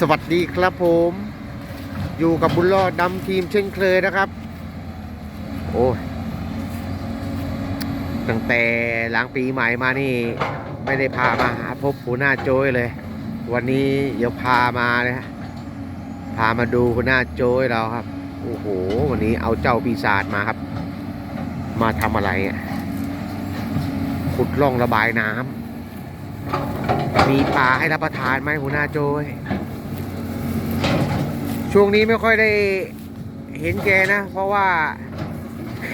สวัสดีครับผม อยู่กับบุญรอดดำทีมเช่นเคยนะครับ โอ้ยตั้งแต่หลังปีใหม่มานี่ ไม่ได้พามาหาพบหัวหน้าโจยเลย วันนี้เดี๋ยวพามาเลยพามาดูหัวหน้าโจยเราครับ โอ้โห วันนี้เอาเจ้าปีศาจมาครับ มาทำอะไรอะขุดร่องระบายน้ำมีปลาให้รับประทานไหมหัวหน้าโจย ช่วงนี้ไม่ค่อยได้เห็นแกนะ เพราะว่า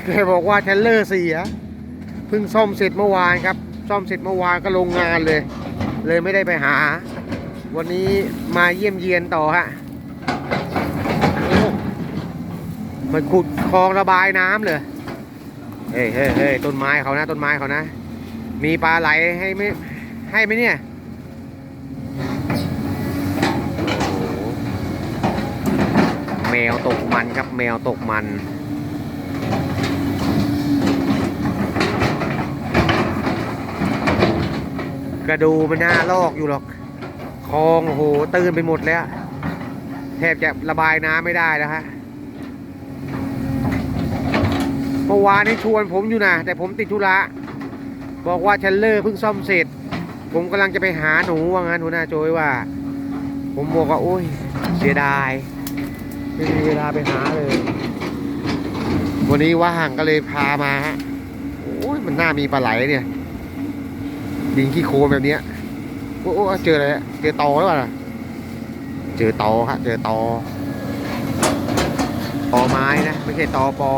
แกบอกว่าเทเลอร์เสียเพิ่งซ่อมเสร็จเมื่อวานครับ ซ่อมเสร็จเมื่อวานก็ลงงานเลย เลยไม่ได้ไปหา วันนี้มาเยี่ยมเยียนต่อฮะมันขุดคลองระบายน้ำเลยเฮ้ยเฮ้ยเฮ้ยต้นไม้เขานะ ต้นไม้เขานะ มีปลาไหลให้ไหมให้ไหมเนี่ย แม วตกมันครับแมวตกมันกระดูมันหน่าลอกอยู่หรอกคลองโอ้โหตื่นไปหมดแล้วแทบจะระบายน้ำไม่ได้แล้วฮะเมื่อวานนี้ชวนผมอยู่นะแต่ผมติดธุระบอกว่าเชลเลอร์เพิ่งซ่อมเสร็จ ผมกำลังจะไปหาหนูว่างั้นหัวหน้าโจยว่า ผมบอกว่าโอ้ยเสียดาย ไม่มีเวลาไปหาเลย วันนี้ว่างก็เลยพามาฮะโอ้ยมันน่ามีปลาไหลเนี่ยดินขี้โคลนแบบเนี้ยโอ้โอเจออะไรเจอตอหรือเปล่าเจอตอครับเจอตอตอไม้นะ ไม่ใช่ตอปอ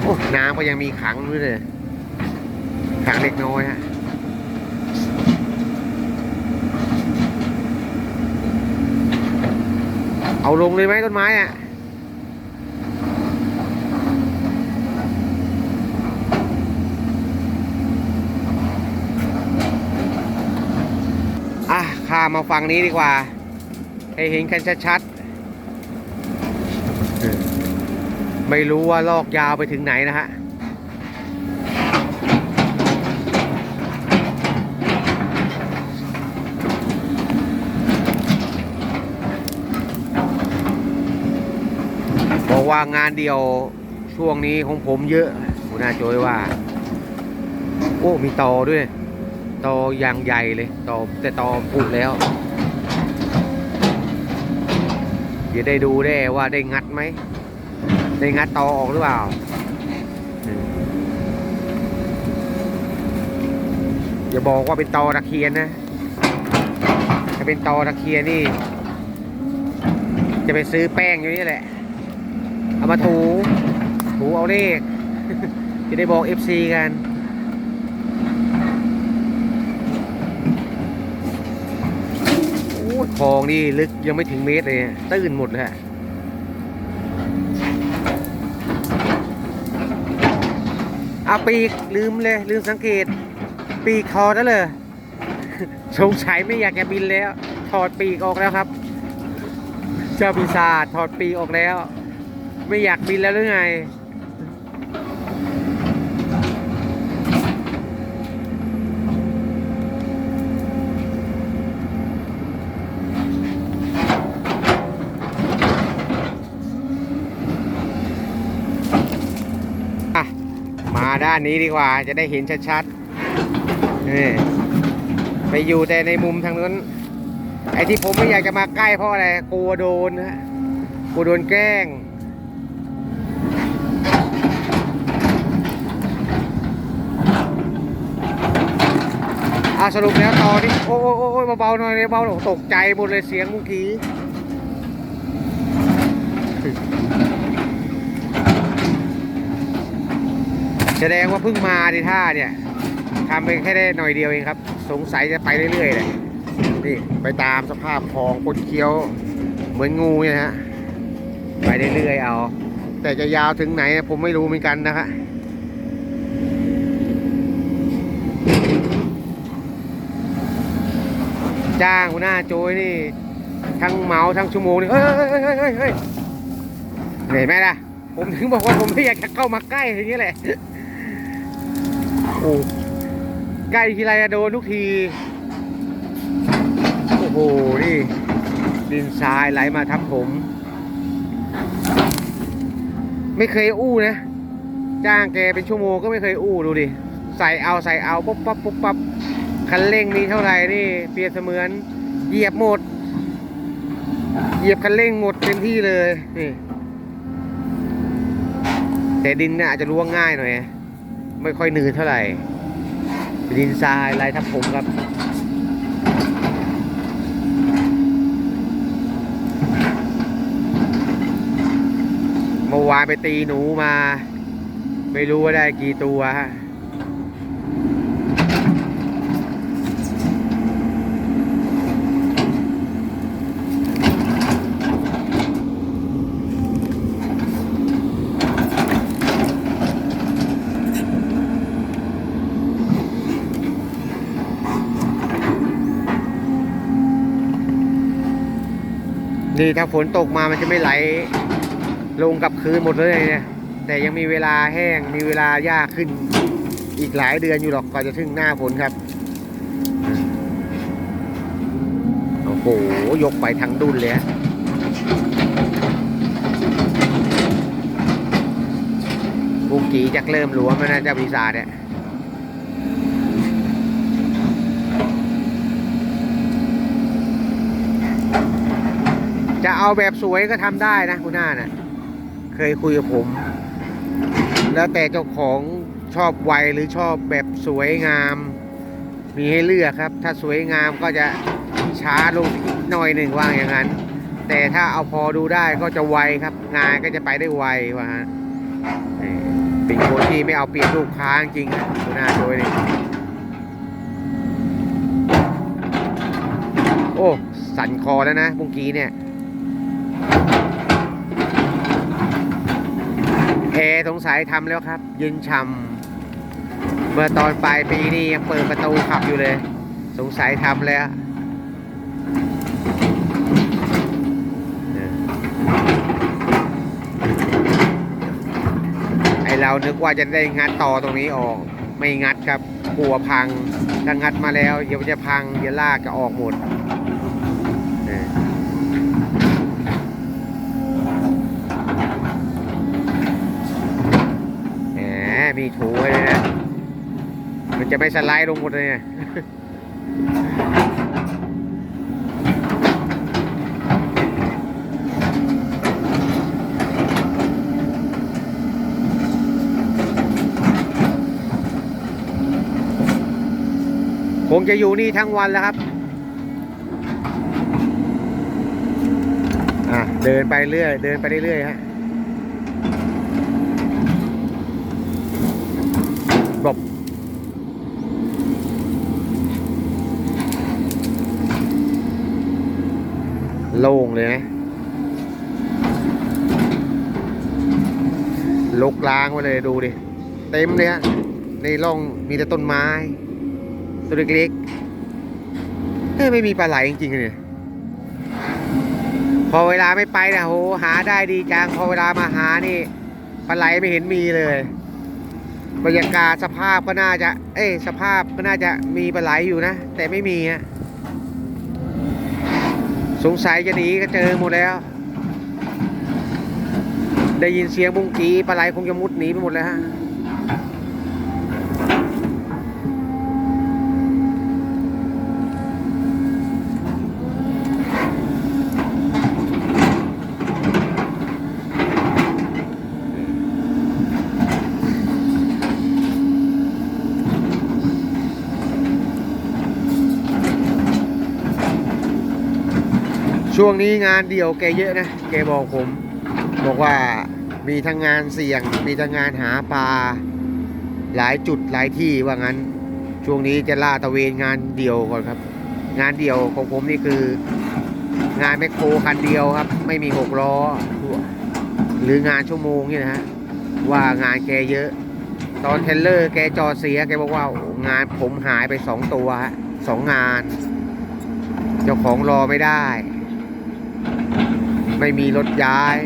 โอ้น้ำก็ยังมีขังด้วยเลยขังเล็กน้อยฮะ เอาลงเลยไหมต้นไม้อะอะข้ามมาฝั่งนี้ดีกว่า ให้เห็นกันชัดๆ ไม่รู้ว่าลอกยาวไปถึงไหนนะฮะ ว่างานเดียวช่วงนี้ของผมเยอะหัวหน้าโจยว่า โอ้มีตอด้วยตอยางใหญ่เลยตอแต่ตอปุแล้ว เดี๋ยวได้ดูได้ว่าได้งัดไหม ได้งัดตอออกหรือเปล่าอืมอย่าบอกว่าเป็นตอตะเคียนนะถ้าเป็นตอตะเคียนนี่ จะไปซื้อแป้งอยู่นี่แหละ เอามาถูถูเอาเลข จะได้บอก FC กันโอ้ยคลองนี่ลึกยังไม่ถึงเมตรเลยตื้นหมดเลยอะอาปีกลืมเลย ลืมสังเกต ปีกถอแล้วเลยสงสัยไม่อยากจะบินแล้ว ถอดปีกออกแล้วครับ เจ้าปีศาจถอดปีกออกแล้ว ไม่อยากบินแล้วหรือไงอะมาด้านนี้ดีกว่าจะได้เห็นชัดๆนี่ไปอยู่แต่ในมุมทางนู้น ไอ้ที่ผมไม่อยากจะมาใกล้เพราะอะไรกลัวโดนนะกลัวโดนแกล้ง สรุปแล้วต่อนี่โอ้โอ้โอโอเบาๆหน่อยเบาๆตกใจหมดเลยเสียงเมื่อกี้แสดงว่าเพิ่งมาดิท่าเนี่ยทำไปแค่ได้หน่อยเดียวเองครับ สงสัยจะไปเรื่อยๆเลยนี่ไปตามสภาพของคนเคี้ยวเหมือนงูเนี่ยฮะไปเรื่อยๆเอา แต่จะยาวถึงไหนผมไม่รู้เหมือนกันนะฮะ จ้างหัวหน้าโจยนี่ ทั้งเมาทั้งชั่วโมงนี่เฮ้ยเฮ้ยเฮ้ยเฮ้ยเฮ้ยเห็นไหมล่ะ ผมถึงบอกว่าผมไม่อยากจะเข้ามาใกล้อย่างนี้แหละโอ้ใกล้ทีไรโดนทุกที โอ้โห นี่ ดินทรายไหลมาทับผม ไม่เคยอู้นะ จ้างแกเป็นชั่วโมงก็ไม่เคยอู้ดูดิ ใส่เอาใส่เอาปุ๊บปั๊บปุ๊บปั๊บ คันเร่งนี้เท่าไหร่นี่เปรียบเสมือนเหยียบหมด เหยียบคันเร่งหมดเต็มที่เลยนี่แต่ดินเนี่ยอาจจะร่วงง่ายหน่อย ไม่ค่อยหนืดเท่าไหร่ดินทรายลายทับผมครับเมื่อวานไปตีหนูมา ไม่รู้ว่าได้กี่ตัวฮะ นี่ถ้าฝนตกมามันจะไม่ไหลลงกับคืนหมดเลยเนี่ยแต่ยังมีเวลาแห้งมีเวลายากขึ้น อีกหลายเดือนอยู่หรอกก่อนจะถึงหน้าฝนครับโอ้โหยกไปทั้งดุนเลยฮะบุกกีจักเริ่มหลวมแล้วนะเจ้าปีศาจเนี่ย จะเอาแบบสวยก็ทำได้นะคุณหน้าน่ะ เคยคุยกับผม แล้วแต่เจ้าของชอบไวหรือชอบแบบสวยงาม มีให้เลือกครับ ถ้าสวยงามก็จะช้าลงหน่อยหนึ่งว่างอย่างนั้น แต่ถ้าเอาพอดูได้ก็จะไวครับ งานก็จะไปได้ไวว่าฮะเป็นคนที่ไม่เอาเปรียบลูกค้าจริงคุณหน้าโดยนี่โอ้ สั่นคอแล้วนะเมื่อกี้เนี่ย แอร์สงสัยทำแล้วครับเย็นช่ำเมื่อตอนปลายปีนี่ยังเปิดประตูขับอยู่เลย สงสัยทำแล้วไอเรานึกว่าจะได้งัดต่อตรงนี้ออก ไม่งัดครับกลัวพังถ้างัดมาแล้ว เดี๋ยวจะพังเดี๋ยวลากจะออกหมดเนี่ย แห มมีถูไว้เลยนะ มันจะไม่สไลด์ลงหมดเลยเนี่ยคงจะอยู่นี่ทั้งวันแล้วครับ อะ เดินไปเรื่อย เดินไปเรื่อยฮะ โล่งเลยนะลกล้างไว้เลยดูดิ เต็มเลยฮะในร่องมีแต่ต้นไม้ตัวเล็กๆเฮ้ไม่มีปลาไหลจริงๆเลยพอเวลาไม่ไปนะโหหาได้ดีจังพอเวลามาหานี่ปลาไหลไม่เห็นมีเลย บรรยากาศสภาพก็น่าจะ เอ้สภาพก็น่าจะมีปลาไหลอยู่นะ แต่ไม่มีฮะ สงสัยจะหนีก็เจอหมดแล้ว ได้ยินเสียงบุ้งกีปลาไหลคงจะมุดหนีไปหมดแล้วฮะ ช่วงนี้งานเดี่ยวแกเยอะนะ แกบอกผม บอกว่ามีทั้งงานเสี่ยง มีทั้งงานหาปลาหลายจุดหลายที่ว่างั้น ช่วงนี้จะล่าตะเวนงานเดี่ยวก่อนครับ งานเดี่ยวของผมนี่คือ งานแมคโครคันเดียวครับ ไม่มีหกล้อหรืองานชั่วโมงนี่นะฮะว่างานแกเยอะ ตอนเทรลเลอร์แกจอเสียแกบอกว่างานผมหายไปสองตัวฮะสองงาน เจ้าของรอไม่ได้ ไม่มีรถย้าย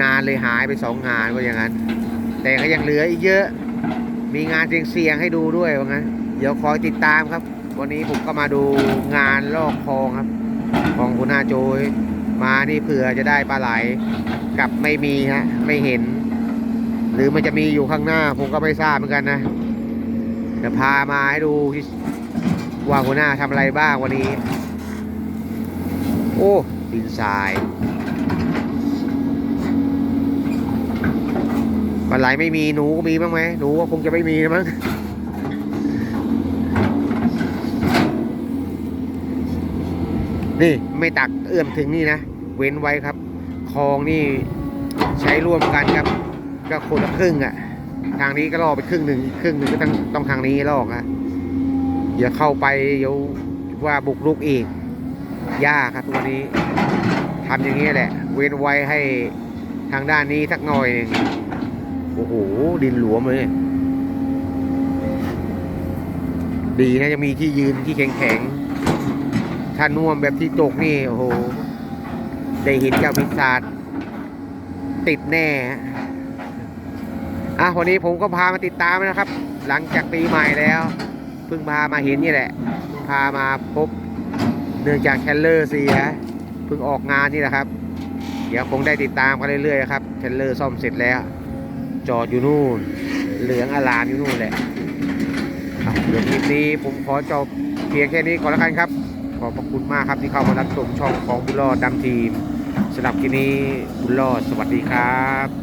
งานเลยหายไปสองงานว่าอย่างนั้น แต่ก็ยังเหลืออีกเยอะ มีงานเสี่ยงๆให้ดูด้วยว่างั้น เดี๋ยวคอยติดตามครับ วันนี้ผมก็มาดูงานลอกคลองครับ ของคุณอาโจยมานี่เผื่อจะได้ปลาไหลกลับไม่มีฮะไม่เห็น หรือมันจะมีอยู่ข้างหน้า ผมก็ไม่ทราบเหมือนกันนะเดี๋ยวพามาให้ดูว่าหัวหน้าทำอะไรบ้างวันนี้ โอ้ ดินทรายปลาไหลไม่มีหนูก็มีบ้างไหมหนูก็คงจะไม่มีนะมั้งนี่ไม่ตักเอื้อมถึงนี่นะ เว้นไว้ครับคลองนี่ใช้ร่วมกันครับ ก็คนละครึ่งอะ่ะ ทางนี้ก็ลอกไปครึ่งหนึ่งครึ่งหนึ่งก็ต้องต้องทางนี้ลอกอะอย่าเข้าไปเดี๋ยวว่าบุกรุกอีก ยากครับตัวนี้ทำอย่างนี้แหละ เว้นไว้ให้ทางด้านนี้สักหน่อยหนึ่งโอ้โห ดินหลวมเลย ดีนะยังมีที่ยืนที่แข็งแข็งถ้าน่วมแบบที่ตกนี่ โอ้โห ได้เห็นเจ้าพิศาจติดแน่ฮะอะ วันนี้ผมก็พามาติดตามนะครับ หลังจากปีใหม่แล้ว เพิ่งพามาเห็นนี่แหละ พามาพบ เนื่องจากแคลเลอร์เสียเพิ่งออกงานนี่แหละครับ เดี๋ยวคงได้ติดตามกันเรื่อยๆครับแคลเลอร์ซ่อมเสร็จแล้ว จอดอยู่นู่น เหลืองอลามอยู่นู่นแหละอะเดี๋ยวคลิปนี้ผมขอจบเพียงแค่นี้ก่อนแล้วกันครับ ขอบพระคุณมากครับที่เข้ามารับชมช่องของบุญรอดดำทีมสำหรับคลิปนี้บุญรอดสวัสดีครับ